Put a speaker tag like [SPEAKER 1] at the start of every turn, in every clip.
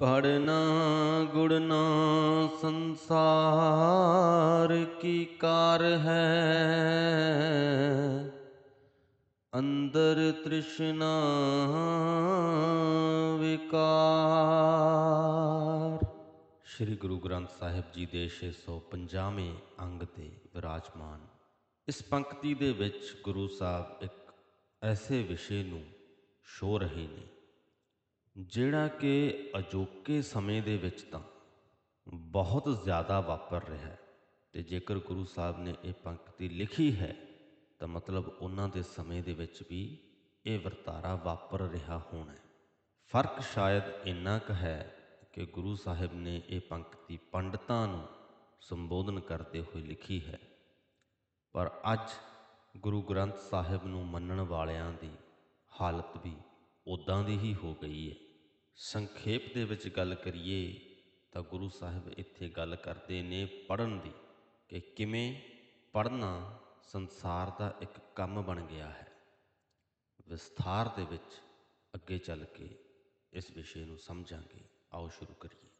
[SPEAKER 1] ਪੜਨਾ ਗੁੜਨਾ ਸੰਸਾਰ ਕੀ ਕਾਰ ਹੈ? ਅੰਦਰ ਤ੍ਰਿਸ਼ਨਾ ਵਿਕਾਰ। ਸ੍ਰੀ ਗੁਰੂ ਗ੍ਰੰਥ ਸਾਹਿਬ ਜੀ ਦੇ 650ਵੇਂ ਅੰਗ ਤੇ ਵਿਰਾਜਮਾਨ। ਇਸ ਪੰਕਤੀ ਦੇ ਵਿੱਚ ਗੁਰੂ ਸਾਹਿਬ ਇੱਕ ਐਸੇ ਵਿਸ਼ੇ ਨੂੰ ਛੋ ਰਹੇ ਨੇ ਜਿਹੜਾ ਕਿ ਅਜੋਕੇ ਸਮੇਂ ਦੇ ਵਿੱਚ ਤਾਂ ਬਹੁਤ ਜ਼ਿਆਦਾ ਵਾਪਰ ਰਿਹਾ ਹੈ। ਤੇ ਜੇਕਰ ਗੁਰੂ ਸਾਹਿਬ ਨੇ ਇਹ ਪੰਕਤੀ ਲਿਖੀ ਹੈ, ਤਾਂ ਮਤਲਬ ਉਹਨਾਂ ਦੇ ਸਮੇਂ ਦੇ ਵਿੱਚ ਵੀ ਇਹ ਵਰਤਾਰਾ ਵਾਪਰ ਰਿਹਾ ਹੋਣਾ ਫ਼ਰਕ ਸ਼ਾਇਦ ਇੰਨਾ ਕੁ ਹੈ ਕਿ ਗੁਰੂ ਸਾਹਿਬ ਨੇ ਇਹ ਪੰਕਤੀ ਪੰਡਤਾਂ ਨੂੰ ਸੰਬੋਧਨ ਕਰਦੇ ਹੋਏ ਲਿਖੀ ਹੈ। ਪਰ ਅੱਜ ਗੁਰੂ ਗ੍ਰੰਥ ਸਾਹਿਬ ਨੂੰ ਮੰਨਣ ਵਾਲਿਆਂ ਦੀ ਹਾਲਤ ਵੀ ਉਦਾਂ ਦੀ ਹੀ ਹੋ ਗਈ ਹੈ। ਸੰਖੇਪ ਦੇ ਵਿੱਚ ਗੱਲ ਕਰੀਏ ਤਾਂ ਗੁਰੂ ਸਾਹਿਬ ਇੱਥੇ ਗੱਲ ਕਰਦੇ ਨੇ ਪੜਨ ਦੀ ਕਿ ਕਿਵੇਂ ਪੜਨਾ ਸੰਸਾਰ ਦਾ ਇੱਕ ਕੰਮ ਬਣ ਗਿਆ ਹੈ। ਵਿਸਥਾਰ ਦੇ ਵਿੱਚ ਅੱਗੇ ਚੱਲ ਕੇ ਇਸ ਵਿਸ਼ੇ ਨੂੰ ਸਮਝਾਂਗੇ। ਆਓ ਸ਼ੁਰੂ ਕਰੀਏ।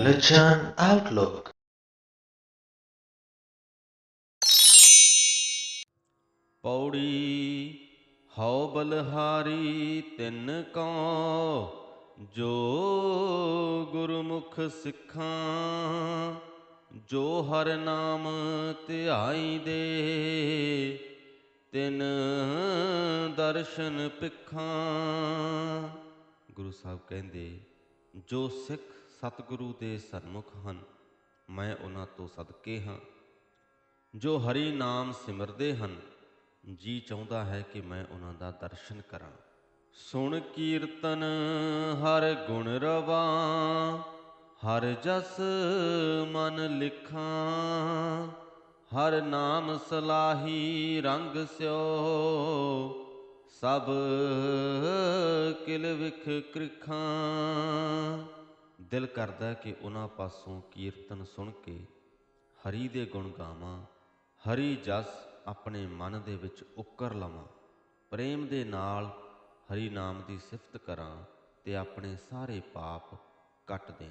[SPEAKER 2] Religion Outlook.
[SPEAKER 1] ਪੌੜੀ ਹਉ ਬਲਹਾਰੀ ਤਿੰਨ ਕਉ, ਜੋ ਗੁਰਮੁਖ ਸਿੱਖਾਂ, ਜੋ ਹਰ ਨਾਮ ਧਿਆਈ ਦੇ, ਤਿਨ ਦਰਸ਼ਨ ਪਿਖਾਂ ਗੁਰੂ ਸਾਹਿਬ ਕਹਿੰਦੇ, ਜੋ ਸਿੱਖ ਸਤਿਗੁਰੂ ਦੇ ਸਨਮੁਖ ਹਨ, ਮੈਂ ਉਹਨਾਂ ਤੋਂ ਸਦਕੇ ਹਾਂ। ਜੋ ਹਰੀ ਨਾਮ ਸਿਮਰਦੇ ਹਨ ਜੀ ਚਾਹੁੰਦਾ ਹੈ ਕਿ ਮੈਂ ਉਹਨਾਂ ਦਾ ਦਰਸ਼ਨ ਕਰਾਂ। ਸੁਣ ਕੀਰਤਨ ਹਰ ਗੁਣ ਰਵਾ, ਹਰ ਜਸ ਮਨ ਲਿਖਾਂ, ਹਰ ਨਾਮ ਸਲਾਹੀ ਰੰਗ ਸਿਓ, ਸਭ ਕਿਲ ਵਿਖ ਕ੍ਰਿਖਾਂ। ਦਿਲ ਕਰਦਾ ਕਿ ਉਹਨਾਂ ਪਾਸੋਂ ਕੀਰਤਨ ਸੁਣ ਕੇ ਹਰੀ ਦੇ ਗੁਣ ਗਾਵਾਂ, ਹਰੀ ਜਸ ਆਪਣੇ ਮਨ ਦੇ ਵਿੱਚ ਉੱਕਰ ਲਵਾਂ, ਪ੍ਰੇਮ ਦੇ ਨਾਲ ਹਰੀ ਨਾਮ ਦੀ ਸਿਫਤ ਕਰਾਂ ਤੇ ਆਪਣੇ ਸਾਰੇ ਪਾਪ ਕੱਟ ਦੇ।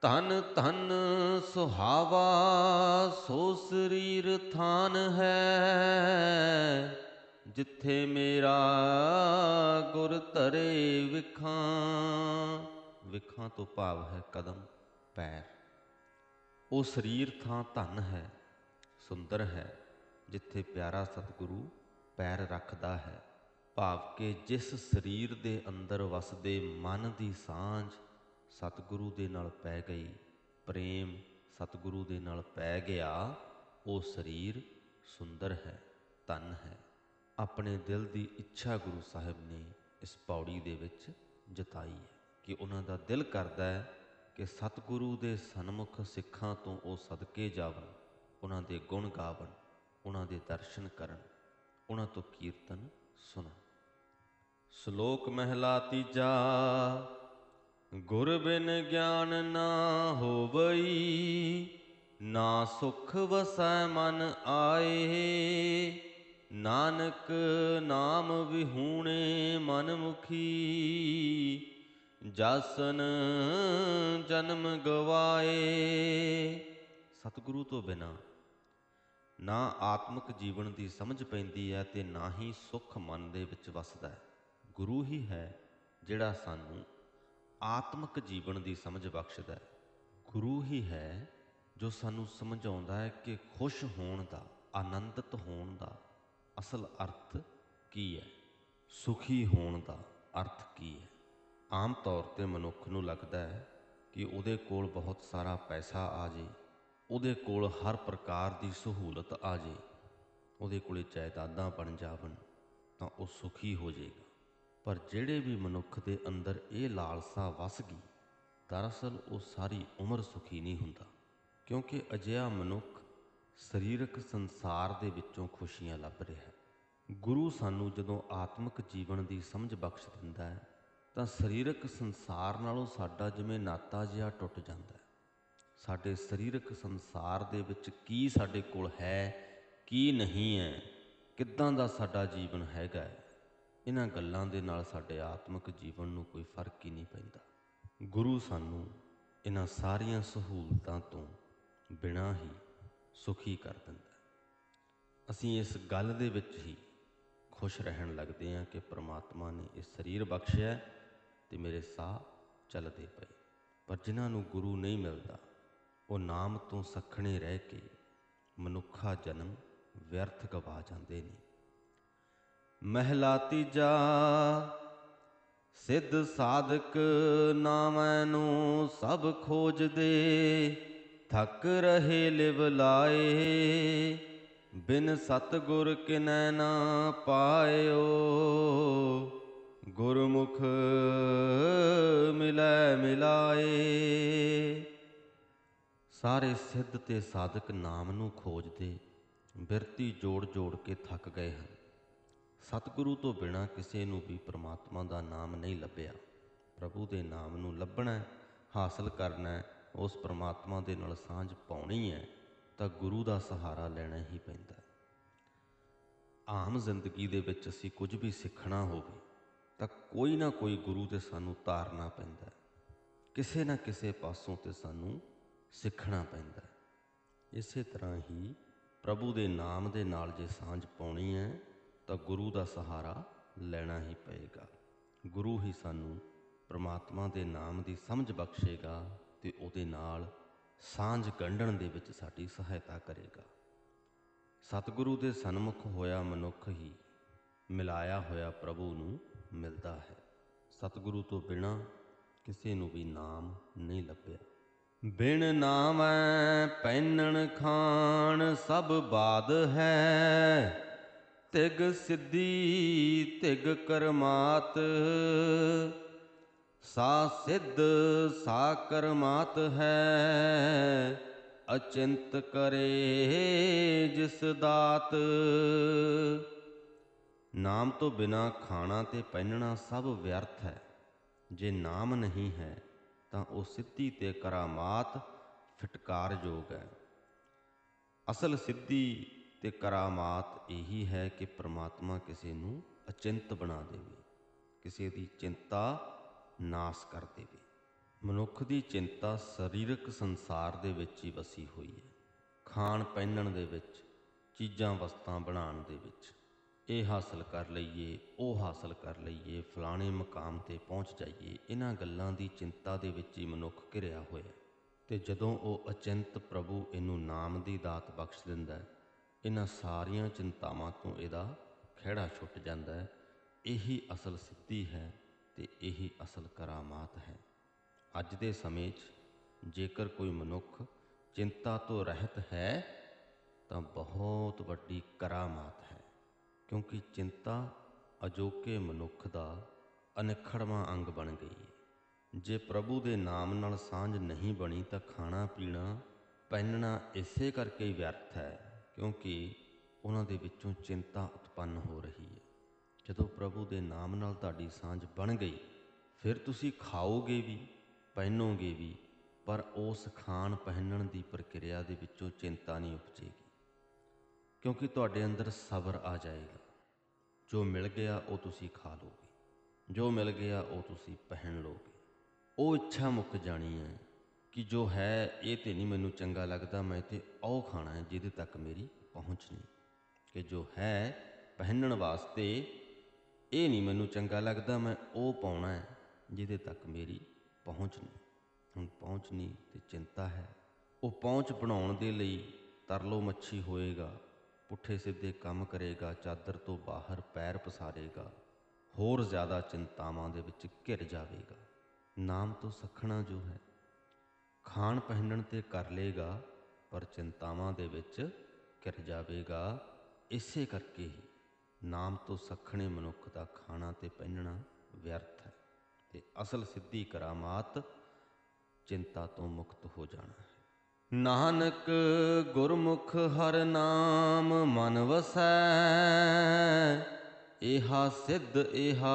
[SPEAKER 1] ਧਨ ਧਨ ਸੁਹਾਵਾ, ਸੋ ਸਰੀਰ ਥਾਨ ਹੈ, ਜਿੱਥੇ ਮੇਰਾ ਗੁਰ ਧਰੇ ਵਿਖਾਂ ਵਿਖਾਂ ਤੋਂ ਭਾਵ ਹੈ ਕਦਮ, ਪੈਰ। ਉਹ ਸਰੀਰ ਥਾਂ ਧਨ ਹੈ, ਸੁੰਦਰ ਹੈ ਜਿੱਥੇ ਪਿਆਰਾ ਸਤਿਗੁਰੂ ਪੈਰ ਰੱਖਦਾ ਹੈ, ਭਾਵ ਕਿ ਜਿਸ ਸਰੀਰ ਦੇ ਅੰਦਰ ਵਸਦੇ ਮਨ ਦੀ ਸਾਂਝ ਸਤਿਗੁਰੂ ਦੇ ਨਾਲ ਪੈ ਗਈ, ਪ੍ਰੇਮ ਸਤਿਗੁਰੂ ਦੇ ਨਾਲ ਪੈ ਗਿਆ, ਉਹ ਸਰੀਰ ਸੁੰਦਰ ਹੈ, ਧਨ ਹੈ। ਆਪਣੇ ਦਿਲ ਦੀ ਇੱਛਾ ਗੁਰੂ ਸਾਹਿਬ ਨੇ ਇਸ ਪੌੜੀ ਦੇ ਵਿੱਚ ਜਤਾਈ ਹੈ ਕਿ ਉਹਨਾਂ ਦਾ ਦਿਲ ਕਰਦਾ ਹੈ ਕਿ ਸਤਿਗੁਰੂ ਦੇ ਸਨਮੁਖ ਸਿੱਖਾਂ ਤੋਂ ਉਹ ਸਦਕੇ ਜਾਵਣ, ਉਹਨਾਂ ਦੇ ਗੁਣ ਗਾਵਣ। ਉਹਨਾਂ ਦੇ ਦਰਸ਼ਨ ਕਰਨ, ਉਹਨਾਂ ਤੋਂ ਕੀਰਤਨ ਸੁਣਨ। ਸ਼ਲੋਕ ਮਹਿਲਾ ਤੀਜਾ, ਗੁਰ ਬਿਨ ਗਿਆਨ ਨਾ ਹੋਵਈ, ਨਾ ਸੁਖ ਵਸੈ ਮਨ ਆਏ, ਨਾਨਕ ਨਾਮ ਵਿਹੂਣੇ ਮਨ ਮੁਖੀ, ਜਾਸਨ ਜਨਮ ਗਵਾਏ। ਸਤਿਗੁਰੂ ਤੋਂ ਬਿਨਾ ਨਾ ਆਤਮਿਕ ਜੀਵਨ ਦੀ ਸਮਝ ਪੈਂਦੀ ਹੈ ਤੇ ਨਾ ਹੀ ਸੁਖ ਮਨ ਦੇ ਵਿੱਚ ਵਸਦਾ ਹੈ। ਗੁਰੂ ਹੀ ਹੈ ਜਿਹੜਾ ਸਾਨੂੰ ਆਤਮਿਕ ਜੀਵਨ ਦੀ ਸਮਝ ਬਖਸ਼ਦਾ ਹੈ। ਗੁਰੂ ਹੀ ਹੈ ਜੋ ਸਾਨੂੰ ਸਮਝਾਉਂਦਾ ਹੈ ਕਿ ਖੁਸ਼ ਹੋਣ ਦਾ, ਆਨੰਦਿਤ ਹੋਣ ਦਾ ਅਸਲ ਅਰਥ ਕੀ ਹੈ? ਸੁਖੀ ਹੋਣ ਦਾ ਅਰਥ ਕੀ ਹੈ? ਆਮ ਤੌਰ ਤੇ ਮਨੁੱਖ ਨੂੰ ਲੱਗਦਾ ਹੈ ਕਿ ਉਹਦੇ ਕੋਲ ਬਹੁਤ ਸਾਰਾ ਪੈਸਾ ਆ ਜੇ ਉਹਦੇ ਕੋਲ ਹਰ ਪ੍ਰਕਾਰ ਦੀ ਸਹੂਲਤ ਆ ਜੇ, ਉਹਦੇ ਕੋਲੇ ਜਾਇਦਾਦਾਂ ਬਣ ਜਾਵਣ, ਤਾਂ ਉਹ ਸੁਖੀ ਹੋ ਜਾਏਗਾ ਪਰ ਜਿਹੜੇ ਵੀ ਮਨੁੱਖ ਦੇ ਅੰਦਰ ਇਹ ਲਾਲਸਾ ਵਸ ਗਈ, ਦਰਅਸਲ ਉਹ ਸਾਰੀ ਉਮਰ ਸੁਖੀ ਨਹੀਂ ਹੁੰਦਾ, ਕਿਉਂਕਿ ਅਜਿਹਾ ਮਨੁੱਖ ਸਰੀਰਕ ਸੰਸਾਰ ਦੇ ਵਿੱਚੋਂ ਖੁਸ਼ੀਆਂ ਲੱਭ ਰਿਹਾ ਹੈ। ਗੁਰੂ ਸਾਨੂੰ ਜਦੋਂ ਆਤਮਿਕ ਜੀਵਨ ਦੀ ਸਮਝ ਬਖਸ਼ ਦਿੰਦਾ ਹੈ, ਤਾਂ ਸਰੀਰਕ ਸੰਸਾਰ ਨਾਲੋਂ ਸਾਡਾ ਜਿਵੇਂ ਨਾਤਾ ਜਿਹਾ ਟੁੱਟ ਜਾਂਦਾ ਹੈ। ਸਾਡੇ ਸਰੀਰਕ ਸੰਸਾਰ ਦੇ ਵਿੱਚ ਕੀ ਸਾਡੇ ਕੋਲ ਹੈ, ਕੀ ਨਹੀਂ ਹੈ, ਕਿੱਦਾਂ ਦਾ ਸਾਡਾ ਜੀਵਨ ਹੈਗਾ ਹੈ, ਇਹਨਾਂ ਗੱਲਾਂ ਦੇ ਨਾਲ ਸਾਡੇ ਆਤਮਿਕ ਜੀਵਨ ਨੂੰ ਕੋਈ ਫ਼ਰਕ ਹੀ ਨਹੀਂ ਪੈਂਦਾ। ਗੁਰੂ ਸਾਨੂੰ ਇਹਨਾਂ ਸਾਰੀਆਂ ਸਹੂਲਤਾਂ ਤੋਂ ਬਿਨਾਂ ਹੀ ਸੁਖੀ ਕਰ ਦਿੰਦਾ ਅਸੀਂ ਇਸ ਗੱਲ ਦੇ ਵਿੱਚ ਹੀ ਖੁਸ਼ ਰਹਿਣ ਲੱਗਦੇ ਹਾਂ ਕਿ ਪ੍ਰਮਾਤਮਾ ਨੇ ਇਹ ਸਰੀਰ ਬਖਸ਼ਿਆ ਹੈ ਤੇ ਮੇਰੇ ਸਾਹ ਚੱਲਦੇ ਪਏ। ਪਰ ਜਿਨ੍ਹਾਂ ਨੂੰ ਗੁਰੂ ਨਹੀਂ ਮਿਲਦਾ ਉਹ ਨਾਮ ਤੋਂ ਸਖਣੇ ਰਹਿ ਕੇ ਮਨੁੱਖਾ ਜਨਮ ਵਿਅਰਥ ਗਵਾ ਜਾਂਦੇ ਨੇ। ਮਹਿਲਾ ਤੀਜਾ, ਸਿੱਧ ਸਾਧਕ ਨਾਮੈ ਨੂੰ ਸਭ ਖੋਜਦੇ, ਥੱਕ ਰਹੇ ਲਿਵ ਲਾਏ, ਬਿਨ ਸਤਗੁਰ ਕਿਨੈ ਨਾ ਪਾਇਓ। ਗੁਰਮੁਖ ਮਿਲੈ ਮਿਲਾਏ। ਸਾਰੇ ਸਿੱਧ ਤੇ ਸਾਧਕ ਨਾਮ ਨੂੰ ਖੋਜਦੇ ਬਿਰਤੀ ਜੋੜ ਜੋੜ ਕੇ ਥੱਕ ਗਏ ਹਨ। ਸਤਿਗੁਰੂ ਤੋਂ ਬਿਨਾ ਕਿਸੇ ਨੂੰ ਵੀ ਪ੍ਰਮਾਤਮਾ ਦਾ ਨਾਮ ਨਹੀਂ ਲੱਭਿਆ। ਪ੍ਰਭੂ ਦੇ ਨਾਮ ਨੂੰ ਲੱਭਣਾ ਹਾਸਲ ਕਰਨਾ ਉਸ ਪ੍ਰਮਾਤਮਾ ਦੇ ਨਾਲ ਸਾਂਝ ਪਾਉਣੀ ਹੈ, ਤਾਂ ਗੁਰੂ ਦਾ ਸਹਾਰਾ ਲੈਣਾ ਹੀ ਪੈਂਦਾ ਹੈ। ਆਮ ਜ਼ਿੰਦਗੀ ਦੇ ਵਿੱਚ ਅਸੀਂ ਕੁਝ ਵੀ ਸਿੱਖਣਾ ਹੋਵੇ, ਤਾਂ ਕੋਈ ਨਾ ਕੋਈ ਗੁਰੂ ਤੇ ਸਾਨੂੰ ਤਾਰਨਾ ਪੈਂਦਾ ਕਿਸੇ ਨਾ ਕਿਸੇ ਪਾਸੋਂ ਤੇ ਸਾਨੂੰ ਸਿੱਖਣਾ ਪੈਂਦਾ ਹੈ। ਇਸੇ ਤਰ੍ਹਾਂ ਹੀ ਪ੍ਰਭੂ ਦੇ ਨਾਮ ਦੇ ਨਾਲ ਜੇ ਸਾਂਝ ਪਾਉਣੀ ਹੈ, ਤਾਂ ਗੁਰੂ ਦਾ ਸਹਾਰਾ ਲੈਣਾ ਹੀ ਪਏਗਾ। ਗੁਰੂ ਹੀ ਸਾਨੂੰ ਪ੍ਰਮਾਤਮਾ ਦੇ ਨਾਮ ਦੀ ਸਮਝ ਬਖਸ਼ੇਗਾ ਤੇ ਉਹਦੇ ਨਾਲ ਸਾਂਝ ਗੰਢਣ ਦੇ ਵਿੱਚ ਸਾਡੀ ਸਹਾਇਤਾ ਕਰੇਗਾ। ਸਤਿਗੁਰੂ ਦੇ ਸਨਮੁਖ ਹੋਇਆ ਮਨੁੱਖ ਹੀ ਮਿਲਾਇਆ ਹੋਇਆ ਪ੍ਰਭੂ ਨੂੰ ਮਿਲਦਾ ਹੈ। ਸਤਿਗੁਰੂ ਤੋਂ ਬਿਨਾ ਕਿਸੇ ਨੂੰ ਵੀ ਨਾਮ ਨਹੀਂ ਲੱਭਿਆ। ਬਿਨ ਨਾਮੈ ਪੈਨਣ ਖਾਣ ਸਭ ਬਾਦ ਹੈ। ਤਿਗ ਸਿੱਧੀ, ਤਿਗ ਕਰਮਾਤ। ਸਾ ਸਿੱਧ, ਸਾ ਕਰਮਾਤ ਹੈ। ਅਚਿੰਤ ਕਰੇ ਜਿਸ ਦਾਤ। ਨਾਮ ਤੋਂ ਬਿਨਾ ਖਾਣਾ ਤੇ ਪਹਿਨਣਾ ਸਭ ਵਿਅਰਥ ਹੈ। ਜੇ ਨਾਮ ਨਹੀਂ ਹੈ ਤਾਂ ਉਹ ਸਿੱਧੀ ਤੇ ਕਰਾਮਾਤ ਫਟਕਾਰਯੋਗ ਹੈ। ਅਸਲ ਸਿੱਧੀ ਤੇ ਕਰਾਮਾਤ ਇਹੀ ਹੈ ਕਿ ਪ੍ਰਮਾਤਮਾ ਕਿਸੇ ਨੂੰ ਅਚਿੰਤ ਬਣਾ ਦੇਵੇ, ਕਿਸੇ ਦੀ ਚਿੰਤਾ ਨਾਸ ਕਰ ਦੇਵੇ। ਮਨੁੱਖ ਦੀ ਚਿੰਤਾ ਸਰੀਰਕ ਸੰਸਾਰ ਦੇ ਵਿੱਚ ਹੀ ਵਸੀ ਹੋਈ ਹੈ। ਖਾਣ ਪਹਿਨਣ ਦੇ ਵਿੱਚ ਚੀਜ਼ਾਂ ਵਸਤਾਂ ਬਣਾਉਣ ਦੇ ਵਿੱਚ। ਇਹ ਹਾਸਲ ਕਰ ਲਈਏ, ਉਹ ਹਾਸਲ ਕਰ ਲਈਏ, ਫਲਾਣੇ ਮਕਾਮ ਤੇ ਪਹੁੰਚ ਜਾਈਏ, ਇਹਨਾਂ ਗੱਲਾਂ ਦੀ ਚਿੰਤਾ ਦੇ ਵਿੱਚ ਹੀ ਮਨੁੱਖ ਘਿਰਿਆ ਹੋਇਆ। ਹੈ ਤੇ ਜਦੋਂ ਉਹ ਅਚਿੰਤ ਪ੍ਰਭੂ ਇਹਨੂੰ ਨਾਮ ਦੀ ਦਾਤ ਬਖਸ਼ ਦਿੰਦਾ ਇਹਨਾਂ ਸਾਰੀਆਂ ਚਿੰਤਾਵਾਂ ਤੋਂ ਇਹਦਾ ਖਿਹੜਾ ਛੁੱਟ ਜਾਂਦਾ ਹੈ। ਇਹੀ ਅਸਲ ਸਿੱਧੀ ਹੈ ਤੇ ਇਹੀ ਅਸਲ ਕਰਾਮਾਤ ਹੈ। ਅੱਜ ਦੇ ਸਮੇਂ 'ਚ ਜੇਕਰ ਕੋਈ ਮਨੁੱਖ ਚਿੰਤਾ ਤੋਂ ਰਹਿਤ ਹੈ, ਤਾਂ ਬਹੁਤ ਵੱਡੀ ਕਰਾਮਾਤ ਹੈ। ਕਿਉਂਕਿ ਚਿੰਤਾ ਅਜੋਕੇ ਮਨੁੱਖ ਦਾ ਅਨਿਖੜਵਾਂ ਅੰਗ ਬਣ ਗਈ ਹੈ ਜੇ ਪ੍ਰਭੂ ਦੇ ਨਾਮ ਨਾਲ ਸਾਂਝ ਨਹੀਂ ਬਣੀ ਤਾਂ ਖਾਣਾ, ਪੀਣਾ, ਪਹਿਨਣਾ ਇਸੇ ਕਰਕੇ ਹੀ ਵਿਅਰਥ ਹੈ, ਕਿਉਂਕਿ ਉਹਨਾਂ ਦੇ ਵਿੱਚੋਂ ਚਿੰਤਾ ਉਤਪੰਨ ਹੋ ਰਹੀ ਹੈ ਜਦੋਂ ਪ੍ਰਭੂ ਦੇ ਨਾਮ ਨਾਲ ਤੁਹਾਡੀ ਸਾਂਝ ਬਣ ਗਈ, ਫਿਰ ਤੁਸੀਂ ਖਾਓਗੇ ਵੀ, ਪਹਿਨੋਗੇ ਵੀ, ਪਰ ਉਸ ਖਾਣ ਪਹਿਨਣ ਦੀ ਪ੍ਰਕਿਰਿਆ ਦੇ ਵਿੱਚੋਂ ਚਿੰਤਾ ਨਹੀਂ ਉਪਜੇਗੀ। ਕਿਉਂਕਿ ਤੁਹਾਡੇ ਅੰਦਰ ਸਬਰ ਆ ਜਾਏਗਾ। ਜੋ ਮਿਲ ਗਿਆ, ਉਹ ਤੁਸੀਂ ਖਾ ਲੋਗੇ। ਜੋ ਮਿਲ ਗਿਆ, ਉਹ ਤੁਸੀਂ ਪਹਿਨ ਲੋਗੇ। ਉਹ ਇੱਛਾ ਮੁੱਕ ਜਾਣੀ ਹੈ ਕਿ ਜੋ ਹੈ, ਇਹ ਤੇ ਨਹੀਂ ਮੈਨੂੰ ਚੰਗਾ ਲੱਗਦਾ, ਮੈਂ ਤੇ ਉਹ ਖਾਣਾ ਹੈ ਜਿਹਦੇ ਤੱਕ ਮੇਰੀ ਪਹੁੰਚ ਨਹੀਂ। ਕਿ ਜੋ ਹੈ, ਪਹਿਨਣ ਵਾਸਤੇ, ਇਹ ਨਹੀਂ ਮੈਨੂੰ ਚੰਗਾ ਲੱਗਦਾ, ਮੈਂ ਉਹ ਪਾਉਣਾ ਹੈ ਜਿਹਦੇ ਤੱਕ ਮੇਰੀ ਪਹੁੰਚ ਨਹੀਂ। ਹੁਣ ਪਹੁੰਚ ਨਹੀਂ ਤੇ ਚਿੰਤਾ ਹੈ। ਉਹ ਪਹੁੰਚ ਬਣਾਉਣ ਦੇ ਲਈ ਤਰਲੋ ਮੱਛੀ ਹੋਏਗਾ। ਪੁੱਠੇ ਸਿੱਧੇ ਕੰਮ ਕਰੇਗਾ, ਚਾਦਰ ਤੋਂ ਬਾਹਰ ਪੈਰ ਪਸਾਰੇਗਾ, ਹੋਰ ਜ਼ਿਆਦਾ ਚਿੰਤਾਵਾਂ ਦੇ ਵਿੱਚ ਘਿਰ ਜਾਵੇਗਾ। ਨਾਮ ਤੋਂ ਸਖਣਾ ਜੋ ਹੈ, ਖਾਣ ਪਹਿਨਣ ਤੇ ਕਰ ਲੇਗਾ, ਪਰ ਚਿੰਤਾਵਾਂ ਦੇ ਵਿੱਚ ਘਿਰ ਜਾਵੇਗਾ। ਇਸੇ ਕਰਕੇ ਹੀ ਨਾਮ ਤੋਂ ਸਖਣੇ ਮਨੁੱਖ ਦਾ ਖਾਣਾ ਤੇ ਪਹਿਨਣਾ ਵਿਅਰਥ ਹੈ ਤੇ ਅਸਲ ਸਿੱਧੀ ਕਰਾਮਾਤ ਚਿੰਤਾ ਤੋਂ ਮੁਕਤ ਹੋ ਜਾਣਾ ਹੈ। ਨਾਨਕ ਗੁਰਮੁਖ ਹਰ ਨਾਮ ਮਨ ਵਸੈ, ਇਹਾ ਸਿੱਧ, ਇਹਾ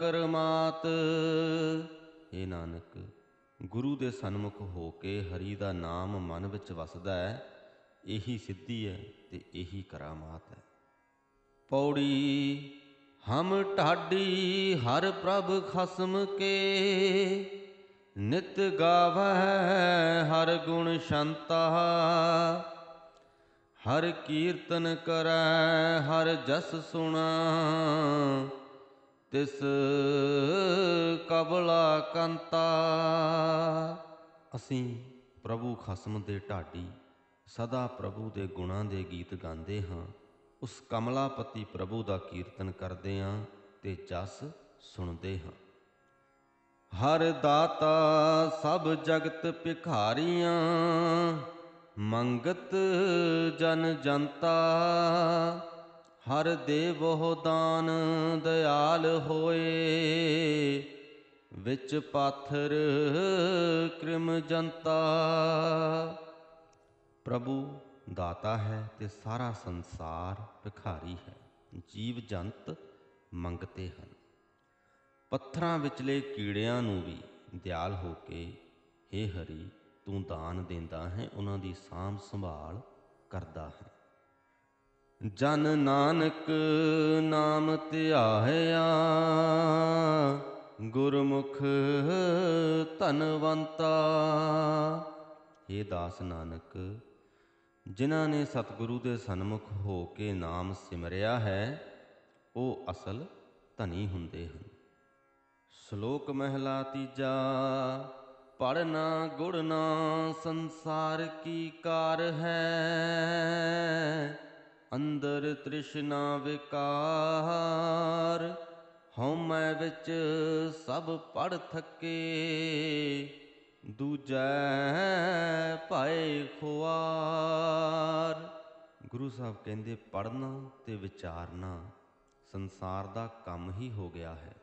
[SPEAKER 1] ਕਰਮਾਤ। ਏ ਨਾਨਕ, ਗੁਰੂ ਦੇ ਸਨਮੁਖ ਹੋ ਕੇ ਹਰੀ ਦਾ ਨਾਮ ਮਨ ਵਿੱਚ ਵਸਦਾ ਹੈ, ਇਹੀ ਸਿੱਧੀ ਹੈ ਤੇ ਇਹੀ ਕਰਾਮਾਤ ਹੈ। ਪੌੜੀ ਹਮ ਢਾਡੀ ਹਰ ਪ੍ਰਭ ਖਸਮ ਕੇ ਨਿਤ ਗਾਵੈ ਹਰ ਗੁਣ ਸ਼ੰਤਾ ਹਰ ਕੀਰਤਨ ਕਰੈ ਹਰ ਜਸ ਸੁਣਾ, ਤਿਸ ਕਬਲਾ ਕੰਤਾ। ਅਸੀਂ ਪ੍ਰਭੂ ਖਸਮ ਦੇ ਢਾਡੀ ਸਦਾ ਪ੍ਰਭੂ ਦੇ ਗੁਣਾਂ ਦੇ ਗੀਤ ਗਾਉਂਦੇ ਹਾਂ। ਉਸ ਕਮਲਾਪਤੀ ਪ੍ਰਭੂ ਦਾ ਕੀਰਤਨ ਕਰਦੇ ਹਾਂ ਤੇ ਜਸ ਸੁਣਦੇ ਹਾਂ। ਹਰ ਦਾਤਾ ਸਭ ਜਗਤ ਭਿਖਾਰੀਆਂ, ਮੰਗਤ ਜਨ ਜਨਤਾ। ਹਰ ਦੇਵੋ ਦਾਨ ਦਿਆਲ ਹੋਏ, ਵਿੱਚ ਪਾਥਰ ਕ੍ਰਿਮ ਜਨਤਾ। ਪ੍ਰਭੂ ਦਾਤਾ ਹੈ ਤੇ ਸਾਰਾ ਸੰਸਾਰ ਭਿਖਾਰੀ ਹੈ, ਜੀਵ ਜੰਤ ਮੰਗਤੇ ਹਨ। ਪੱਥਰਾਂ ਵਿਚਲੇ ਕੀੜਿਆਂ ਨੂੰ ਵੀ ਦਿਆਲ ਹੋ ਕੇ हे ਹਰੀ, ਤੂੰ ਦਾਨ ਦਿੰਦਾ ਹੈ, ਉਹਨਾਂ ਦੀ ਸਾਂਭ ਸੰਭਾਲ ਕਰਦਾ ਹੈ। ਜਨ ਨਾਨਕ ਨਾਮ ਧਿਆਇਆ, ਗੁਰਮੁਖ ਧਨਵੰਤਾ। हे ਦਾਸ ਨਾਨਕ, ਜਿਨ੍ਹਾਂ ਨੇ ਸਤਿਗੁਰੂ ਦੇ ਸਨਮੁਖ ਹੋ ਕੇ ਨਾਮ ਸਿਮਰਿਆ ਹੈ, ਉਹ ਅਸਲ ਧਨੀ ਹੁੰਦੇ ਹਨ। ਸ਼ਲੋਕ ਮਹਿਲਾ ਤੀਜਾ ਪੜਨਾ ਗੁੜਨਾ ਸੰਸਾਰ ਕੀ ਕਾਰ ਹੈ? ਅੰਦਰ ਤ੍ਰਿਸ਼ਨਾ ਵਿਕਾਰ, ਹਉਮੈ ਵਿੱਚ ਸਭ ਪੜ ਥੱਕੇ। ਦੂਜੈ ਭਾਏ ਖੁਆਰ। ਗੁਰੂ ਸਾਹਿਬ ਕਹਿੰਦੇ ਪੜਨਾ ਤੇ ਵਿਚਾਰਨਾ ਸੰਸਾਰ ਦਾ ਕੰਮ ਹੀ ਹੋ ਗਿਆ ਹੈ।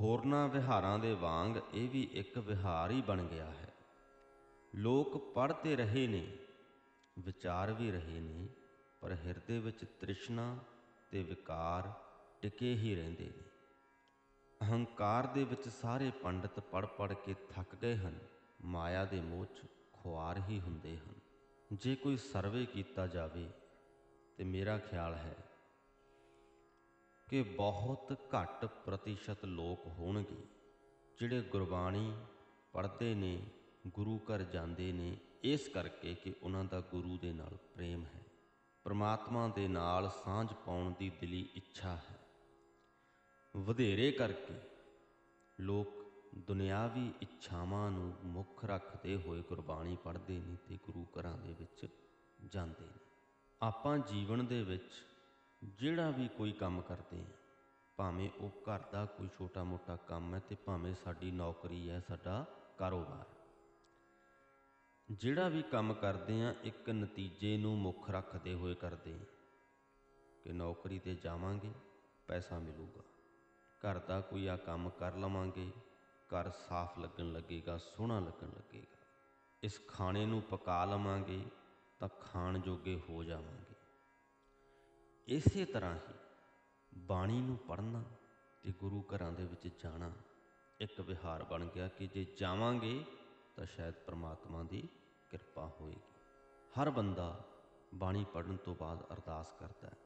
[SPEAKER 1] ਹੋਰਨਾਂ ਵਿਹਾਰਾਂ ਦੇ ਵਾਂਗ ਇਹ ਵੀ ਇੱਕ ਵਿਹਾਰ ਹੀ ਬਣ ਗਿਆ ਹੈ। ਲੋਕ ਪੜ੍ਹਦੇ ਰਹੇ ਨੇ, ਵਿਚਾਰ ਵੀ ਰਹੇ ਨੇ, ਪਰ ਹਿਰਦੇ ਵਿੱਚ ਤ੍ਰਿਸ਼ਨਾ ਤੇ ਵਿਕਾਰ ਟਿਕੇ ਹੀ ਰਹਿੰਦੇ ਨੇ। ਅਹੰਕਾਰ ਦੇ ਵਿੱਚ ਸਾਰੇ ਪੰਡਤ ਪੜ ਪੜ ਕੇ ਥੱਕ ਗਏ ਹਨ, ਮਾਇਆ ਦੇ ਮੋਹ 'ਚ ਖੁਆਰ ਹੀ ਹੁੰਦੇ ਹਨ। ਜੇ ਕੋਈ ਸਰਵੇ ਕੀਤਾ ਜਾਵੇ ਤੇ ਮੇਰਾ ਖਿਆਲ ਹੈ ਕਿ ਬਹੁਤ ਘੱਟ ਪ੍ਰਤੀਸ਼ਤ ਲੋਕ ਹੋਣਗੇ, ਜਿਹੜੇ ਗੁਰਬਾਣੀ ਪੜ੍ਹਦੇ ਨੇ, ਗੁਰੂ ਘਰ ਜਾਂਦੇ ਨੇ, ਇਸ ਕਰਕੇ ਕਿ ਉਹਨਾਂ ਦਾ ਗੁਰੂ ਦੇ ਨਾਲ ਪ੍ਰੇਮ ਹੈ। ਪ੍ਰਮਾਤਮਾ ਦੇ ਨਾਲ ਸਾਂਝ ਪਾਉਣ ਦੀ ਦਿਲੀ ਇੱਛਾ ਹੈ। ਵਧੇਰੇ ਕਰਕੇ ਲੋਕ ਦੁਨਿਆਵੀ ਇੱਛਾਵਾਂ ਨੂੰ ਮੁੱਖ ਰੱਖਦੇ ਹੋਏ ਗੁਰਬਾਣੀ ਪੜ੍ਹਦੇ ਨੇ ਤੇ ਗੁਰੂ ਘਰਾਂ ਦੇ ਵਿੱਚ ਜਾਂਦੇ ਨੇ। ਆਪਾਂ ਜੀਵਨ ਦੇ ਵਿੱਚ ਜਿਹੜਾ ਵੀ ਕੋਈ ਕੰਮ ਕਰਦੇ ਹਾਂ ਭਾਵੇਂ ਉਹ ਘਰ ਦਾ ਕੋਈ ਛੋਟਾ-ਮੋਟਾ ਕੰਮ ਹੈ ਤੇ ਭਾਵੇਂ ਸਾਡੀ ਨੌਕਰੀ ਹੈ, ਸਾਡਾ ਕਾਰੋਬਾਰ। ਜਿਹੜਾ ਵੀ ਕੰਮ ਕਰਦੇ ਆ, ਇੱਕ ਨਤੀਜੇ ਨੂੰ ਮੁੱਖ ਰੱਖਦੇ ਹੋਏ ਕਰਦੇ ਆ ਕਿ ਨੌਕਰੀ ਤੇ ਜਾਵਾਂਗੇ, ਪੈਸਾ ਮਿਲੂਗਾ। ਘਰ ਦਾ ਕੋਈ ਆ ਕੰਮ ਕਰ ਲਵਾਂਗੇ, ਘਰ ਸਾਫ਼ ਲੱਗਣ ਲੱਗੇਗਾ, ਸੋਹਣਾ ਲੱਗਣ ਲੱਗੇਗਾ। ਇਸ ਖਾਣੇ ਨੂੰ ਪਕਾ ਲਵਾਂਗੇ ਤਾਂ ਖਾਣ ਜੋਗੇ ਹੋ ਜਾਵਾਂਗੇ। ਇਸੇ ਤਰ੍ਹਾਂ ਹੀ ਬਾਣੀ ਨੂੰ ਪੜ੍ਹਨਾ ਤੇ ਗੁਰੂ ਘਰਾਂ ਦੇ ਵਿੱਚ ਜਾਣਾ ਇੱਕ ਵਿਹਾਰ ਬਣ ਗਿਆ ਕਿ ਜੇ ਜਾਵਾਂਗੇ ਤਾਂ ਸ਼ਾਇਦ ਪ੍ਰਮਾਤਮਾ ਦੀ ਕਿਰਪਾ ਹੋਏਗੀ। ਹਰ ਬੰਦਾ ਬਾਣੀ ਪੜਨ ਤੋਂ ਬਾਅਦ ਅਰਦਾਸ ਕਰਦਾ ਹੈ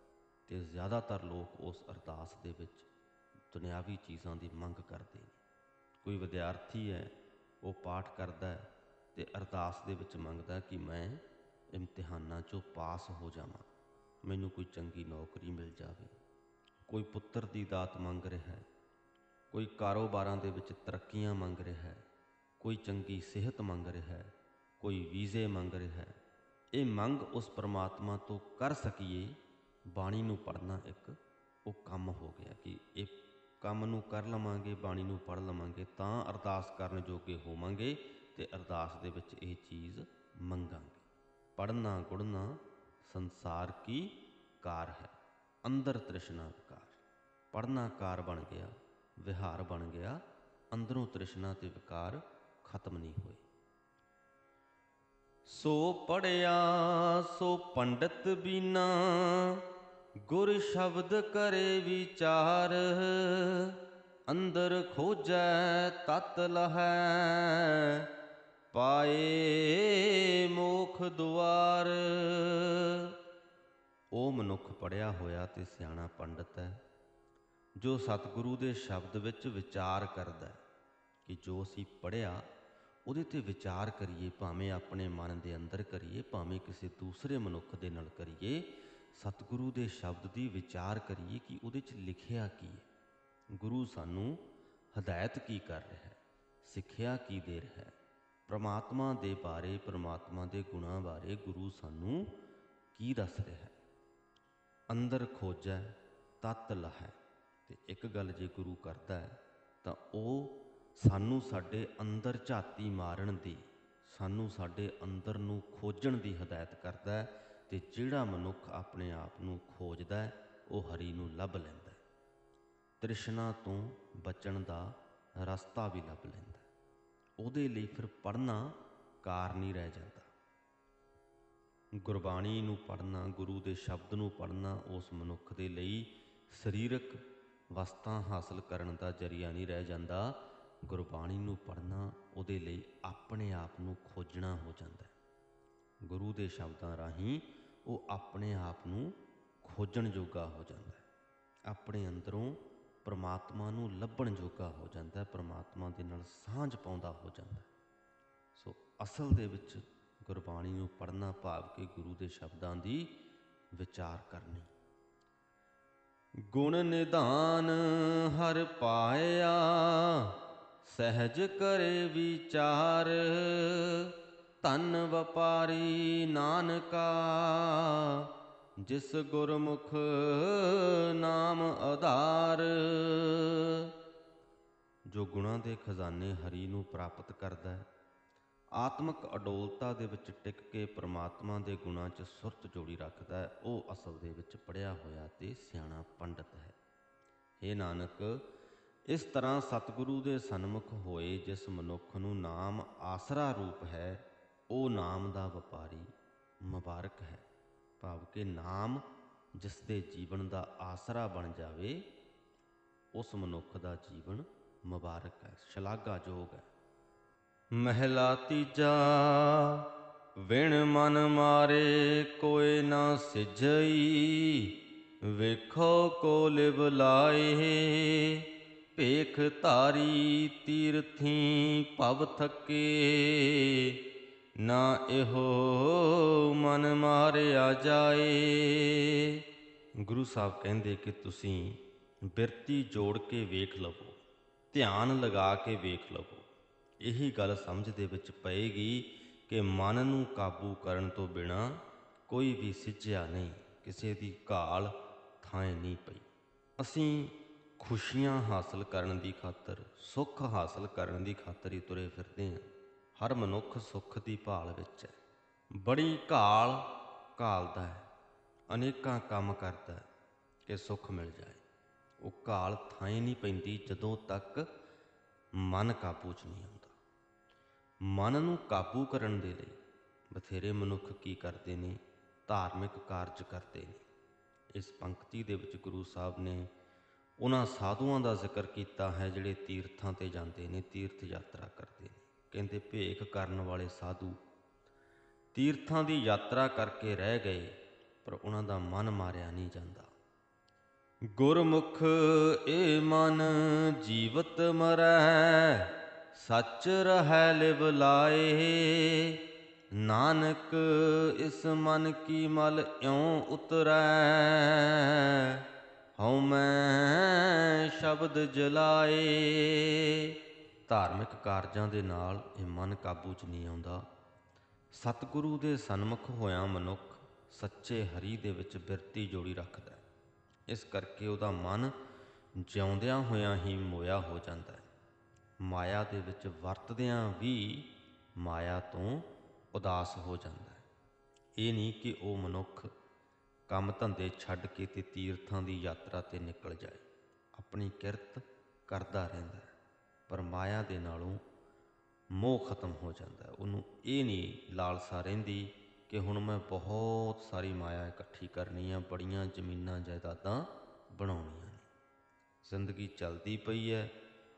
[SPEAKER 1] ਤੇ ਜ਼ਿਆਦਾਤਰ ਲੋਕ ਉਸ ਅਰਦਾਸ ਦੇ ਵਿੱਚ ਦੁਨਿਆਵੀ ਚੀਜ਼ਾਂ ਦੀ ਮੰਗ ਕਰਦੇ ਨੇ। ਕੋਈ ਵਿਦਿਆਰਥੀ ਹੈ, ਉਹ ਪਾਠ ਕਰਦਾ ਹੈ ਤੇ ਅਰਦਾਸ ਦੇ ਵਿੱਚ ਮੰਗਦਾ ਕਿ ਮੈਂ ਇਮਤਿਹਾਨਾਂ 'ਚੋਂ ਪਾਸ ਹੋ ਜਾਵਾਂ। ਮੈਨੂੰ ਕੋਈ ਚੰਗੀ ਨੌਕਰੀ ਮਿਲ ਜਾਵੇ। ਕੋਈ ਪੁੱਤਰ ਦੀ ਦਾਤ ਮੰਗ ਰਿਹਾ ਹੈ। ਕੋਈ ਕਾਰੋਬਾਰਾਂ ਦੇ ਵਿੱਚ ਤਰੱਕੀਆਂ ਮੰਗ ਰਿਹਾ ਹੈ। ਕੋਈ ਚੰਗੀ ਸਿਹਤ ਮੰਗ ਰਿਹਾ ਹੈ। ਕੋਈ ਵੀਜ਼ੇ ਮੰਗ ਰਿਹਾ ਹੈ। ਇਹ ਮੰਗ ਉਸ ਪਰਮਾਤਮਾ ਤੋਂ ਕਰ ਸਕੀਏ, ਬਾਣੀ ਨੂੰ ਪੜ੍ਹਨਾ ਇੱਕ ਉਹ ਕੰਮ ਹੋ ਗਿਆ ਕਿ ਇਹ ਕੰਮ ਨੂੰ ਕਰ ਲਵਾਂਗੇ, ਬਾਣੀ ਨੂੰ ਪੜ੍ਹ ਲਵਾਂਗੇ, ਤਾਂ ਅਰਦਾਸ ਕਰਨ ਜੋਗੇ ਹੋਵਾਂਗੇ ਤੇ ਅਰਦਾਸ ਦੇ ਵਿੱਚ ਇਹ ਚੀਜ਼ ਮੰਗਾਂਗੇ। ਪੜ੍ਹਨਾ ਗੁੜਨਾ ਸੰਸਾਰ ਕੀ ਕਾਰ ਹੈ? ਅੰਦਰ ਤ੍ਰਿਸ਼ਨਾ ਵਿਕਾਰ। ਪੜ੍ਹਨਾ ਕਾਰ ਬਣ ਗਿਆ, ਵਿਹਾਰ ਬਣ ਗਿਆ, ਅੰਦਰੋਂ ਤ੍ਰਿਸ਼ਨਾ ਤੇ ਵਿਕਾਰ ਖਤਮ ਨਹੀਂ ਹੋਏ। ਸੋ ਪੜਿਆ ਸੋ ਪੰਡਤ ਬੀਨਾ, ਗੁਰ ਸ਼ਬਦ ਕਰੇ ਵਿਚਾਰ, ਅੰਦਰ ਖੋਜੈ ਤਤ ਲਹੈ ਪਾਏ ਮੋਖ ਦੁਆਰ। ਉਹ ਮਨੁੱਖ ਪੜਿਆ ਹੋਇਆ ਤੇ ਸਿਆਣਾ ਪੰਡਤ ਹੈ, ਜੋ ਸਤਿਗੁਰੂ ਦੇ ਸ਼ਬਦ ਵਿੱਚ ਵਿਚਾਰ ਕਰਦਾ ਹੈ ਕਿ ਜੋ ਅਸੀਂ ਪੜ੍ਹਿਆ, ਉਹਦੇ ਤੇ ਵਿਚਾਰ ਕਰੀਏ, ਭਾਵੇਂ ਆਪਣੇ ਮਨ ਦੇ ਅੰਦਰ ਕਰੀਏ, ਭਾਵੇਂ ਕਿਸੇ ਦੂਸਰੇ ਮਨੁੱਖ ਦੇ ਨਾਲ ਕਰੀਏ, ਸਤਿਗੁਰੂ ਦੇ ਸ਼ਬਦ ਦੀ ਵਿਚਾਰ ਕਰੀਏ ਕਿ ਉਹਦੇ 'ਚ ਲਿਖਿਆ ਕੀ ਹੈ। ਗੁਰੂ ਸਾਨੂੰ ਹਦਾਇਤ ਕੀ ਕਰ ਰਿਹਾ ਹੈ? ਸਿੱਖਿਆ ਕੀ ਦੇ ਰਿਹਾ ਹੈ? ਪ੍ਰਮਾਤਮਾ ਦੇ ਬਾਰੇ, ਪ੍ਰਮਾਤਮਾ ਦੇ ਗੁਣਾਂ ਬਾਰੇ ਗੁਰੂ ਸਾਨੂੰ ਕੀ ਦੱਸ ਰਿਹਾ ਹੈ? ਅੰਦਰ ਖੋਜੈ, ਤਤ ਲਹੈ। ਤੇ ਇੱਕ ਗੱਲ ਜੇ ਗੁਰੂ ਕਰਦਾ ਹੈ, ਤਾਂ ਉਹ ਸਾਨੂੰ ਸਾਡੇ ਅੰਦਰ ਝਾਤੀ ਮਾਰਨ ਦੀ, ਸਾਨੂੰ ਸਾਡੇ ਅੰਦਰ ਨੂੰ ਖੋਜਣ ਦੀ ਹਦਾਇਤ ਕਰਦਾ ਹੈ ਤੇ ਜਿਹੜਾ ਮਨੁੱਖ ਆਪਣੇ ਆਪ ਨੂੰ ਖੋਜਦਾ ਹੈ, ਉਹ ਹਰੀ ਨੂੰ ਲੱਭ ਲੈਂਦਾ ਹੈ। ਤ੍ਰਿਸ਼ਨਾ ਤੋਂ ਬਚਣ ਦਾ ਰਸਤਾ ਵੀ ਲੱਭ ਲੈਂਦਾ ਉਹਦੇ ਲਈ ਫਿਰ ਪੜਨਾ ਕਾਰ ਨਹੀਂ ਰਹਿ ਜਾਂਦਾ। ਗੁਰਬਾਣੀ ਨੂੰ ਪੜਨਾ ਗੁਰੂ ਦੇ ਸ਼ਬਦ ਨੂੰ ਪੜਨਾ ਉਸ ਮਨੁੱਖ ਦੇ ਲਈ ਸਰੀਰਕ ਵਸਤਾਂ ਹਾਸਲ ਕਰਨ ਦਾ ਜਰੀਆ ਨਹੀਂ ਰਹਿ ਜਾਂਦਾ। ਗੁਰਬਾਣੀ ਨੂੰ ਪੜਨਾ ਉਹਦੇ ਲਈ ਆਪਣੇ ਆਪ ਨੂੰ ਖੋਜਣਾ ਹੋ ਜਾਂਦਾ ਹੈ। ਗੁਰੂ ਦੇ ਸ਼ਬਦਾਂ ਰਾਹੀਂ ਉਹ ਆਪਣੇ ਆਪ ਨੂੰ ਖੋਜਣ ਜੋਗਾ ਹੋ ਜਾਂਦਾ ਹੈ। ਆਪਣੇ ਅੰਦਰੋਂ ਪਰਮਾਤਮਾ ਨੂੰ ਲੱਭਣ ਜੋਗਾ ਹੋ ਜਾਂਦਾ ਪਰਮਾਤਮਾ ਦੇ ਨਾਲ ਸਾਂਝ ਪਾਉਂਦਾ ਹੋ ਜਾਂਦਾ ਸੋ ਅਸਲ ਦੇ ਵਿੱਚ ਗੁਰਬਾਣੀ ਨੂੰ ਪੜ੍ਹਨਾ ਭਾਵ ਕਿ ਗੁਰੂ ਦੇ ਸ਼ਬਦਾਂ ਦੀ ਵਿਚਾਰ ਕਰਨੀ। ਗੁਣ ਨਿਧਾਨ ਹਰ ਪਾਇਆ, ਸਹਿਜ ਕਰੇ ਵਿਚਾਰ, ਧਨ ਵਪਾਰੀ ਨਾਨਕਾ ਜਿਸ ਗੁਰਮੁਖ ਨਾਮ ਆਧਾਰ, ਜੋ ਗੁਣਾਂ ਦੇ ਖਜ਼ਾਨੇ ਹਰੀ ਨੂੰ ਪ੍ਰਾਪਤ ਕਰਦਾ ਹੈ, ਆਤਮਿਕ ਅਡੋਲਤਾ ਦੇ ਵਿੱਚ ਟਿਕ ਕੇ ਪ੍ਰਮਾਤਮਾ ਦੇ ਗੁਣਾਂ 'ਚ ਸੁਰਤ ਜੋੜੀ ਰੱਖਦਾ ਹੈ, ਉਹ ਅਸਲ ਦੇ ਵਿੱਚ ਪੜਿਆ ਹੋਇਆ ਤੇ ਸਿਆਣਾ ਪੰਡਤ ਹੈ। हे ਨਾਨਕ, ਇਸ ਤਰ੍ਹਾਂ ਸਤਿਗੁਰੂ ਦੇ ਸਨਮੁਖ ਹੋਏ ਜਿਸ ਮਨੁੱਖ ਨੂੰ ਨਾਮ ਆਸਰਾ ਰੂਪ ਹੈ, ਉਹ ਨਾਮ ਦਾ ਵਪਾਰੀ ਮੁਬਾਰਕ ਹੈ। ਭਾਵ ਕਿ ਨਾਮ ਜਿਸ ਦੇ ਜੀਵਨ ਦਾ ਆਸਰਾ ਬਣ ਜਾਵੇ, ਉਸ ਮਨੁੱਖ ਦਾ ਜੀਵਨ ਮੁਬਾਰਕ ਹੈ, ਸ਼ਲਾਘਾਯੋਗ ਹੈ। ਮਹਿਲਾ ਤੀਜਾ, ਵਿਣ ਮਨ ਮਾਰੇ ਕੋਏ ਨਾ ਸਿਜਈ ਵੇਖੋ ਕੋ ਲਿਵ ਲਾਏ, ਭੇਖ ਧਾਰੀ ਤੀਰਥੀ ਭਵ ਥਕੇ। ਨਾ ਇਹੋ ਮਨ ਮਾਰਿਆ ਜਾਏ। ਗੁਰੂ ਸਾਹਿਬ ਕਹਿੰਦੇ ਕਿ ਤੁਸੀਂ ਬਿਰਤੀ ਜੋੜ ਕੇ ਵੇਖ ਲਵੋ, ਧਿਆਨ ਲਗਾ ਕੇ ਵੇਖ ਲਵੋ। ਇਹੀ ਗੱਲ ਸਮਝ ਦੇ ਵਿੱਚ ਪਏਗੀ ਕਿ ਮਨ ਨੂੰ ਕਾਬੂ ਕਰਨ ਤੋਂ ਬਿਨਾ ਕੋਈ ਵੀ ਸਿੱਝਿਆ ਨਹੀਂ, ਕਿਸੇ ਦੀ ਘਾਲ ਥਾਂ ਨਹੀਂ ਪਈ। ਅਸੀਂ ਖੁਸ਼ੀਆਂ ਹਾਸਲ ਕਰਨ ਦੀ ਖਾਤਰ, ਸੁੱਖ ਹਾਸਲ ਕਰਨ ਦੀ ਖਾਤਰ ਹੀ ਤੁਰੇ ਫਿਰਦੇ ਹਾਂ। ਹਰ ਮਨੁੱਖ ਸੁੱਖ ਦੀ ਭਾਲ ਵਿੱਚ ਹੈ। ਬੜੀ ਘਾਲ ਘਾਲਦਾ ਹੈ, ਅਨੇਕਾਂ ਕੰਮ ਕਰਦਾ ਹੈ ਕਿ ਸੁੱਖ ਮਿਲ ਜਾਏ। ਉਹ ਘਾਲ ਥਾਂ ਨਹੀਂ ਪੈਂਦੀ ਜਦੋਂ ਤੱਕ ਮਨ ਕਾਬੂ 'ਚ ਨਹੀਂ ਆਉਂਦਾ ਮਨ ਨੂੰ ਕਾਬੂ ਕਰਨ ਦੇ ਲਈ ਬਥੇਰੇ ਮਨੁੱਖ ਕੀ ਕਰਦੇ ਨੇ? ਧਾਰਮਿਕ ਕਾਰਜ ਕਰਦੇ ਨੇ। ਇਸ ਪੰਕਤੀ ਦੇ ਵਿੱਚ ਗੁਰੂ ਸਾਹਿਬ ਨੇ ਉਹਨਾਂ ਸਾਧੂਆਂ ਦਾ ਜ਼ਿਕਰ ਕੀਤਾ ਹੈ, ਜਿਹੜੇ ਤੀਰਥਾਂ ਤੇ ਜਾਂਦੇ ਨੇ, ਤੀਰਥ ਯਾਤਰਾ ਕਰਦੇ ਨੇ। ਕਹਿੰਦੇ ਭੇਖ ਕਰਨ ਵਾਲੇ ਸਾਧੂ। ਤੀਰਥਾਂ ਦੀ ਯਾਤਰਾ ਕਰਕੇ ਰਹਿ ਗਏ, ਪਰ ਉਹਨਾਂ ਦਾ ਮਨ ਮਾਰਿਆ ਨਹੀਂ ਜਾਂਦਾ। ਗੁਰਮੁਖ ਏ ਮਨ ਜੀਵਤ ਮਰੈ, ਸੱਚ ਰਹਿ ਲਿਵ ਲਾਏ। ਨਾਨਕ ਇਸ ਮਨ ਕੀ ਮਲ ਇਉਂ ਉਤਰੈ, ਹਉ ਮੈਂ ਸ਼ਬਦ ਜਲਾਏ। ਧਾਰਮਿਕ ਕਾਰਜਾਂ ਦੇ ਨਾਲ ਇਹ ਮਨ ਕਾਬੂ 'ਚ ਨਹੀਂ ਆਉਂਦਾ। ਸਤਿਗੁਰੂ ਦੇ ਸਨਮੁਖ ਹੋਇਆ ਮਨੁੱਖ ਸੱਚੇ ਹਰੀ ਦੇ ਵਿੱਚ ਬਿਰਤੀ ਜੋੜੀ ਰੱਖਦਾ ਇਸ ਕਰਕੇ ਉਹਦਾ ਮਨ ਜਿਉਂਦਿਆਂ ਹੋਇਆਂ ਹੀ ਮੋਇਆ ਹੋ ਜਾਂਦਾ ਹੈ। ਮਾਇਆ ਦੇ ਵਿੱਚ ਵਰਤਦਿਆਂ ਵੀ ਮਾਇਆ ਤੋਂ ਉਦਾਸ ਹੋ ਜਾਂਦਾ ਹੈ। ਇਹ ਨਹੀਂ ਕਿ ਉਹ ਮਨੁੱਖ ਕੰਮ ਧੰਦੇ ਛੱਡ ਕੇ ਤੇ ਤੀਰਥਾਂ ਦੀ ਯਾਤਰਾ ਤੇ ਨਿਕਲ ਜਾਏ। ਆਪਣੀ ਕਿਰਤ ਕਰਦਾ ਰਹਿੰਦਾ ਹੈ। ਪਰ ਮਾਇਆ ਦੇ ਨਾਲੋਂ ਮੋਹ ਖਤਮ ਹੋ ਜਾਂਦਾ ਉਹਨੂੰ ਇਹ ਨਹੀਂ ਲਾਲਸਾ ਰਹਿੰਦੀ ਕਿ ਹੁਣ ਮੈਂ ਬਹੁਤ ਸਾਰੀ ਮਾਇਆ ਇਕੱਠੀ ਕਰਨੀ ਆ, ਬੜੀਆਂ ਜ਼ਮੀਨਾਂ ਜਾਇਦਾਦਾਂ ਬਣਾਉਣੀਆਂ ਨੇ। ਜ਼ਿੰਦਗੀ ਚੱਲਦੀ ਪਈ ਹੈ,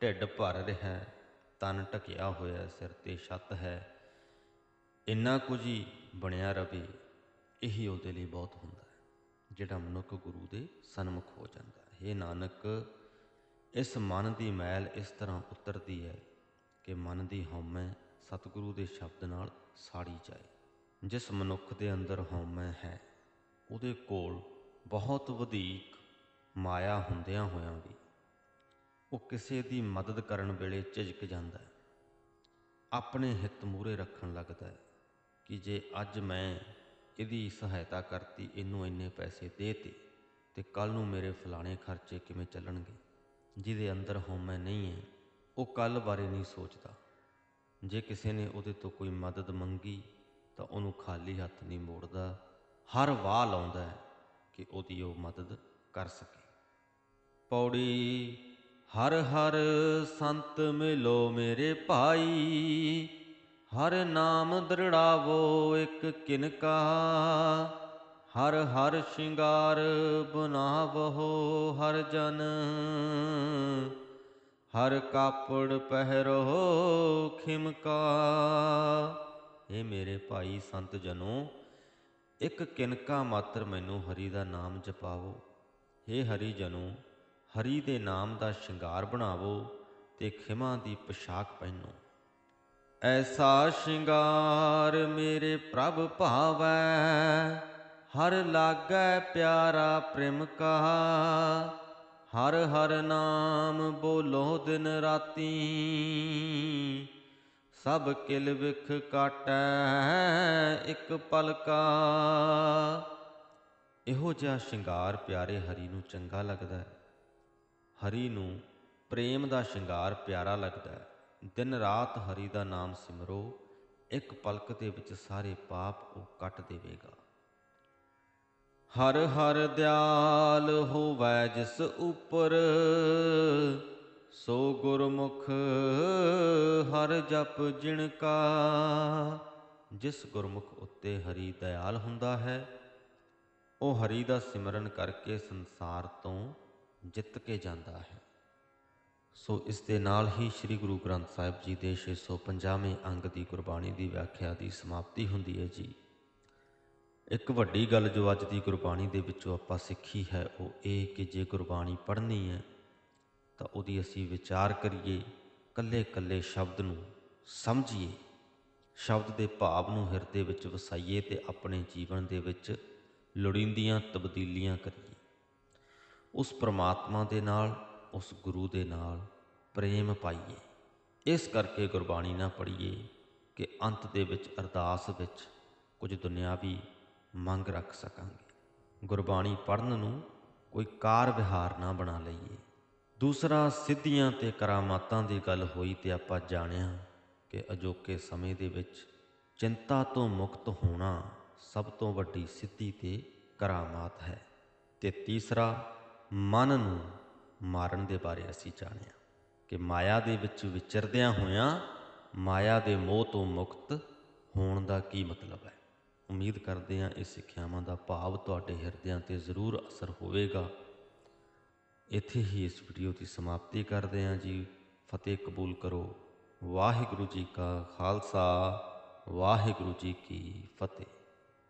[SPEAKER 1] ਢਿੱਡ ਭਰ ਰਿਹਾ ਹੈ, ਤਨ ਢਕਿਆ ਹੋਇਆ ਸਿਰ ਤੇ ਛੱਤ ਹੈ। ਇੰਨਾ ਕੁਝ ਹੀ ਬਣਿਆ ਰਵੇ, ਇਹੀ ਉਹਦੇ ਲਈ ਬਹੁਤ ਹੁੰਦਾ ਹੈ, ਜਿਹੜਾ ਮਨੁੱਖ ਗੁਰੂ ਦੇ ਸਨਮੁਖ ਹੋ ਜਾਂਦਾ ਹੈ। ਇਹ ਨਾਨਕ ਇਸ ਮਨ ਦੀ ਮੈਲ ਇਸ ਤਰ੍ਹਾਂ ਉਤਰਦੀ ਹੈ ਕਿ ਮਨ ਦੀ ਹਉਮੈ ਸਤਿਗੁਰੂ ਦੇ ਸ਼ਬਦ ਨਾਲ ਸਾੜੀ ਜਾਏ। ਜਿਸ ਮਨੁੱਖ ਦੇ ਅੰਦਰ ਹਉਮੈ ਹੈ, ਉਹਦੇ ਕੋਲ ਬਹੁਤ ਵਧੇਕ ਮਾਇਆ ਹੁੰਦਿਆਂ ਹੋਇਆਂ ਵੀ ਉਹ ਕਿਸੇ ਦੀ ਮਦਦ ਕਰਨ ਵੇਲੇ ਝਿਜਕ ਜਾਂਦਾ ਹੈ। ਆਪਣੇ ਹਿੱਤ ਮੂਰੇ ਰੱਖਣ ਲੱਗਦਾ ਹੈ ਕਿ ਜੇ ਅੱਜ ਮੈਂ ਇਹਦੀ ਸਹਾਇਤਾ ਕਰਤੀ, ਇਹਨੂੰ ਇੰਨੇ ਪੈਸੇ ਦੇਤੇ ਤੇ ਕੱਲ ਨੂੰ ਮੇਰੇ ਫਲਾਣੇ ਖਰਚੇ ਕਿਵੇਂ ਚੱਲਣਗੇ? ਜਿਹਦੇ ਅੰਦਰ ਹਉਮੈ ਨਹੀਂ ਹੈ, ਉਹ ਕੱਲ ਬਾਰੇ ਨਹੀਂ ਸੋਚਦਾ। ਜੇ ਕਿਸੇ ਨੇ ਉਹਦੇ ਤੋਂ ਕੋਈ ਮਦਦ ਮੰਗੀ, ਤਾਂ ਉਹਨੂੰ ਖਾਲੀ ਹੱਥ ਨਹੀਂ ਮੋੜਦਾ। ਹਰ ਵਾਹ ਲਾਉਂਦਾ ਹੈ ਕਿ ਉਹਦੀ ਉਹ ਮਦਦ ਕਰ ਸਕੇ। ਪੌੜੀ, ਹਰ ਹਰ ਸੰਤ ਮਿਲੋ ਮੇਰੇ ਭਾਈ, ਹਰ ਨਾਮ ਦਰੜਾਵੋ ਇੱਕ ਕਿਨਕਾ। ਹਰ ਹਰ ਸ਼ਿੰਗਾਰ ਬਨਾਵੋ ਹਰ ਜਨ। ਹਰ ਕਾਪੜ ਪਹਿਰੋ ਖਿਮਕਾ। ਇਹ ਮੇਰੇ ਭਾਈ ਸੰਤ ਜਨੋ, ਇੱਕ ਕਿਨਕਾ ਮਾਤਰ ਮੈਨੂੰ ਹਰੀ ਦਾ ਨਾਮ ਜਪਾਵੋ। हे ਹਰੀ ਜਨੋ, ਹਰੀ ਦੇ ਨਾਮ ਦਾ ਸ਼ਿੰਗਾਰ ਬਣਾਵੋ ਤੇ ਖਿਮਾ ਦੀ ਪੋਸ਼ਾਕ ਪਹਿਨੋ। ਐਸਾ ਸ਼ਿੰਗਾਰ ਮੇਰੇ ਪ੍ਰਭ ਭਾਵੈ ਹਰ ਲਾਗੈ ਪਿਆਰਾ ਪ੍ਰਿਮ ਕਾ ਹਰ ਹਰ ਨਾਮ ਬੋਲੋ ਦਿਨ ਰਾਤੀ। ਸਭ ਕਿਲ ਵਿਖ ਕਾਟੈ, ਇੱਕ ਪਲਕਾ। ਇਹੋ ਜਿਹਾ ਸ਼ਿੰਗਾਰ ਪਿਆਰੇ ਹਰੀ ਨੂੰ ਚੰਗਾ ਲੱਗਦਾ ਹੈ। ਹਰੀ ਨੂੰ ਪ੍ਰੇਮ ਦਾ ਸ਼ਿੰਗਾਰ ਪਿਆਰਾ ਲੱਗਦਾ ਹੈ। ਦਿਨ ਰਾਤ ਹਰੀ ਦਾ ਨਾਮ ਸਿਮਰੋ, ਇੱਕ ਪਲਕ ਦੇ ਵਿੱਚ ਸਾਰੇ ਪਾਪ ਉਹ ਕੱਟ ਦੇਵੇਗਾ। ਹਰ ਹਰ ਦਿਆਲ ਹੋਵੈ ਜਿਸ ਉਪਰ, ਸੋ ਗੁਰਮੁਖ ਹਰ ਜਪ ਜਿਣ ਕਾ। ਜਿਸ ਗੁਰਮੁਖ ਉੱਤੇ ਹਰੀ ਦਿਆਲ ਹੁੰਦਾ ਹੈ, ਉਹ ਹਰੀ ਦਾ ਸਿਮਰਨ ਕਰਕੇ ਸੰਸਾਰ ਤੋਂ ਜਿੱਤ ਕੇ ਜਾਂਦਾ ਹੈ। ਸੋ ਇਸ ਦੇ ਨਾਲ ਹੀ ਸ੍ਰੀ ਗੁਰੂ ਗ੍ਰੰਥ ਸਾਹਿਬ ਜੀ ਦੇ 650ਵੇਂ ਅੰਗ ਦੀ ਗੁਰਬਾਣੀ ਦੀ ਵਿਆਖਿਆ ਦੀ ਸਮਾਪਤੀ ਹੁੰਦੀ ਹੈ ਜੀ। ਇੱਕ ਵੱਡੀ ਗੱਲ ਜੋ ਅੱਜ ਦੀ ਗੁਰਬਾਣੀ ਦੇ ਵਿੱਚੋਂ ਆਪਾਂ ਸਿੱਖੀ ਹੈ, ਉਹ ਇਹ ਕਿ ਜੇ ਗੁਰਬਾਣੀ ਪੜ੍ਹਨੀ ਹੈ, ਤਾਂ ਉਹਦੀ ਅਸੀਂ ਵਿਚਾਰ ਕਰੀਏ ਕੱਲੇ-ਕੱਲੇ ਸ਼ਬਦ ਨੂੰ ਸਮਝੀਏ, ਸ਼ਬਦ ਦੇ ਭਾਵ ਨੂੰ ਹਿਰਦੇ ਵਿੱਚ ਵਸਾਈਏ ਤੇ ਆਪਣੇ ਜੀਵਨ ਦੇ ਵਿੱਚ ਲੋੜੀਂਦੀਆਂ ਤਬਦੀਲੀਆਂ ਕਰੀਏ। ਉਸ ਪ੍ਰਮਾਤਮਾ ਦੇ ਨਾਲ, ਉਸ ਗੁਰੂ ਦੇ ਨਾਲ ਪ੍ਰੇਮ ਪਾਈਏ। ਇਸ ਕਰਕੇ ਗੁਰਬਾਣੀ ਨਾ ਪੜ੍ਹੀਏ ਕਿ ਅੰਤ ਦੇ ਵਿੱਚ ਅਰਦਾਸ ਵਿੱਚ ਕੁਝ ਦੁਨਿਆਵੀ ਮੰਗ ਰੱਖ ਸਕਾਂਗੇ। ਗੁਰਬਾਣੀ ਪੜ੍ਹਨ ਨੂੰ ਕੋਈ ਕਾਰ ਵਿਹਾਰ ਨਾ ਬਣਾ ਲਈਏ। ਦੂਸਰਾ, ਸਿੱਧੀਆਂ ਤੇ ਕਰਾਮਾਤਾਂ ਦੀ ਗੱਲ ਹੋਈ ਤੇ ਆਪਾਂ ਜਾਣਿਆ ਕਿ ਅਜੋਕੇ ਸਮੇਂ ਦੇ ਵਿੱਚ ਚਿੰਤਾ ਤੋਂ ਮੁਕਤ ਹੋਣਾ ਸਭ ਤੋਂ ਵੱਡੀ ਸਿੱਧੀ ਤੇ ਕਰਾਮਾਤ ਹੈ। ਤੇ ਤੀਸਰਾ, ਮਨ ਨੂੰ ਮਾਰਨ ਦੇ ਬਾਰੇ ਅਸੀਂ ਜਾਣਿਆ ਕਿ ਮਾਇਆ ਦੇ ਵਿੱਚ ਵਿਚਰਦਿਆਂ ਹੋਇਆਂ ਮਾਇਆ ਦੇ ਮੋਹ ਤੋਂ ਮੁਕਤ ਹੋਣ ਦਾ ਕੀ ਮਤਲਬ ਹੈ। ਉਮੀਦ ਕਰਦੇ ਹਾਂ ਇਹ ਸਿੱਖਿਆਵਾਂ ਦਾ ਭਾਵ ਤੁਹਾਡੇ ਹਿਰਦਿਆਂ ਤੇ ਜ਼ਰੂਰ ਅਸਰ ਹੋਵੇਗਾ। ਇੱਥੇ ਹੀ ਇਸ ਵੀਡੀਓ ਦੀ ਸਮਾਪਤੀ ਕਰਦੇ ਹਾਂ ਜੀ। ਫਤਿਹ ਕਬੂਲ ਕਰੋ। ਵਾਹਿਗੁਰੂ ਜੀ ਕਾ ਖਾਲਸਾ, ਵਾਹਿਗੁਰੂ ਜੀ ਕੀ ਫਤਿਹ।